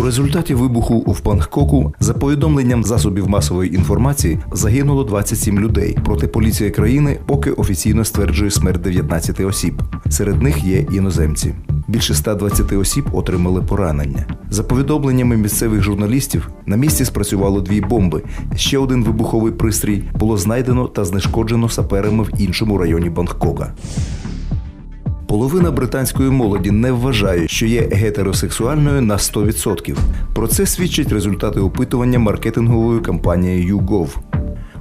У результаті вибуху в Пангкоку, за повідомленням засобів масової інформації, загинуло 27 людей. Проте поліція країни поки офіційно стверджує смерть 19 осіб. Серед них є іноземці. Більше 120 осіб отримали поранення. За повідомленнями місцевих журналістів, на місці спрацювало дві бомби. Ще один вибуховий пристрій було знайдено та знешкоджено саперами в іншому районі Бангкока. Половина британської молоді не вважає, що є гетеросексуальною на 100%. Про це свідчать результати опитування маркетингової кампанії YouGov.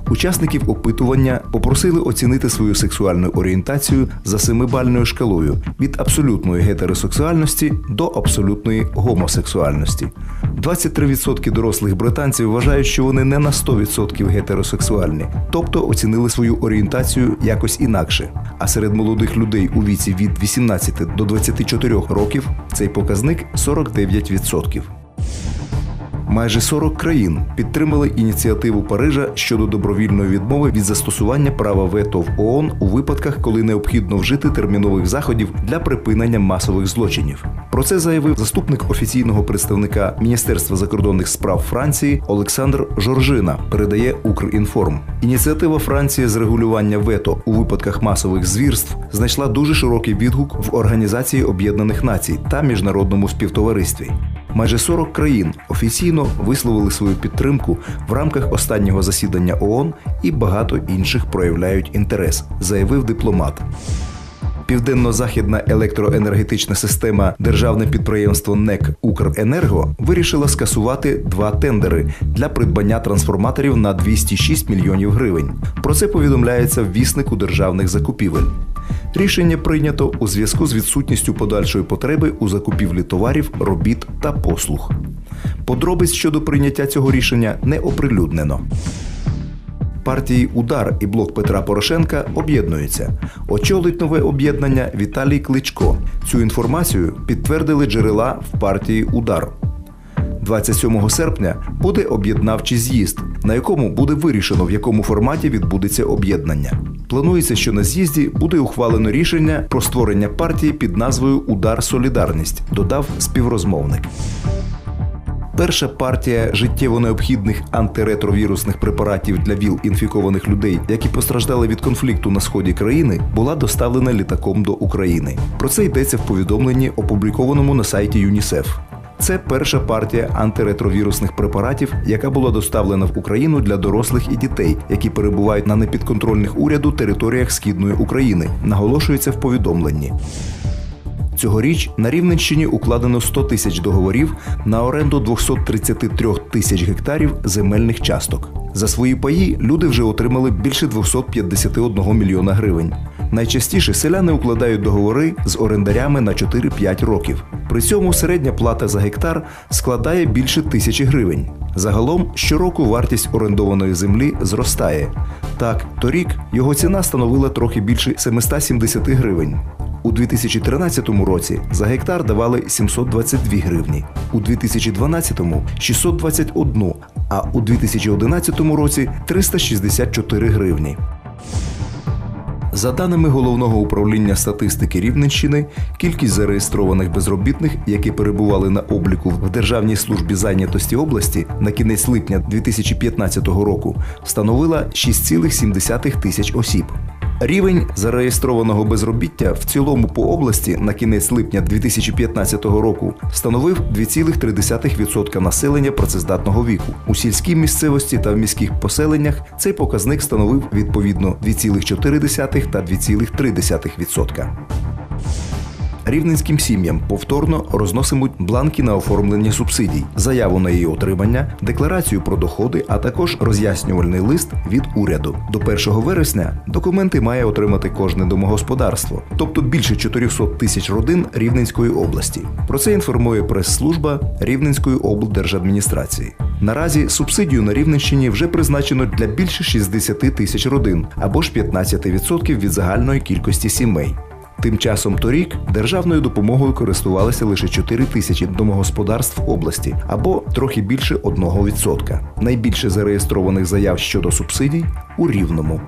Учасників опитування попросили оцінити свою сексуальну орієнтацію за семибальною шкалою від абсолютної гетеросексуальності до абсолютної гомосексуальності. 23% дорослих британців вважають, що вони не на 100% гетеросексуальні, тобто оцінили свою орієнтацію якось інакше. А серед молодих людей у віці від 18 до 24 років цей показник 49%. Майже 40 країн підтримали ініціативу Парижа щодо добровільної відмови від застосування права вето в ООН у випадках, коли необхідно вжити термінових заходів для припинення масових злочинів. Про це заявив заступник офіційного представника Міністерства закордонних справ Франції Олександр Жоржина. Передає Укрінформ. Ініціатива Франції з регулювання вето у випадках масових звірств знайшла дуже широкий відгук в Організації Об'єднаних Націй та міжнародному співтоваристві. Майже 40 країн офіційно висловили свою підтримку в рамках останнього засідання ООН і багато інших проявляють інтерес, заявив дипломат. Південно-західна електроенергетична система державне підприємство НЕК Укренерго вирішила скасувати два тендери для придбання трансформаторів на 206 мільйонів гривень. Про це повідомляється в віснику державних закупівель. Рішення прийнято у зв'язку з відсутністю подальшої потреби у закупівлі товарів, робіт та послуг. Подробиць щодо прийняття цього рішення не оприлюднено. Партії Удар і блок Петра Порошенка об'єднуються. Очолить нове об'єднання Віталій Кличко. Цю інформацію підтвердили джерела в партії Удар. 27 серпня буде об'єднавчий з'їзд, на якому буде вирішено, в якому форматі відбудеться об'єднання. Планується, що на з'їзді буде ухвалено рішення про створення партії під назвою Удар Солідарність, додав співрозмовник. Перша партія життєво необхідних антиретровірусних препаратів для ВІЛ інфікованих людей, які постраждали від конфлікту на сході країни, була доставлена літаком до України. Про це йдеться в повідомленні, опублікованому на сайті ЮНІСЕФ. Це перша партія антиретровірусних препаратів, яка була доставлена в Україну для дорослих і дітей, які перебувають на непідконтрольних уряду територіях східної України. Наголошується в повідомленні. Цьогоріч на Рівненщині укладено 100 тисяч договорів на оренду 233 тисяч гектарів земельних часток. За свої паї люди вже отримали більше 251 мільйона гривень. Найчастіше селяни укладають договори з орендарями на 4-5 років. При цьому середня плата за гектар складає більше тисячі гривень. Загалом щороку вартість орендованої землі зростає. Так, торік його ціна становила трохи більше 770 гривень. У 2013 році за гектар давали 722 гривні, у 2012 – 621, а у 2011 році 364 гривні. За даними головного управління статистики Рівненщини, кількість зареєстрованих безробітних, які перебували на обліку в Державній службі зайнятості області на кінець липня 2015 року становила 6,7 тисяч осіб. Рівень зареєстрованого безробіття в цілому по області на кінець липня 2015 року становив 2,3% населення працездатного віку. У сільській місцевості та в міських поселеннях цей показник становив відповідно 2,4 та 2,3%. Рівненським сім'ям повторно розносимуть бланки на оформлення субсидій, заяву на її отримання, декларацію про доходи, а також роз'яснювальний лист від уряду. До 1 вересня документи має отримати кожне домогосподарство, тобто більше 400 тисяч родин Рівненської області. Про це інформує прес-служба Рівненської облдержадміністрації. Наразі субсидію на Рівненщині вже призначено для більше 60 тисяч родин або ж 15% від загальної кількості сімей. Тим часом торік державною допомогою користувалися лише 4 тисячі домогосподарств області або трохи більше 1%. Найбільше зареєстрованих заяв щодо субсидій у Рівному.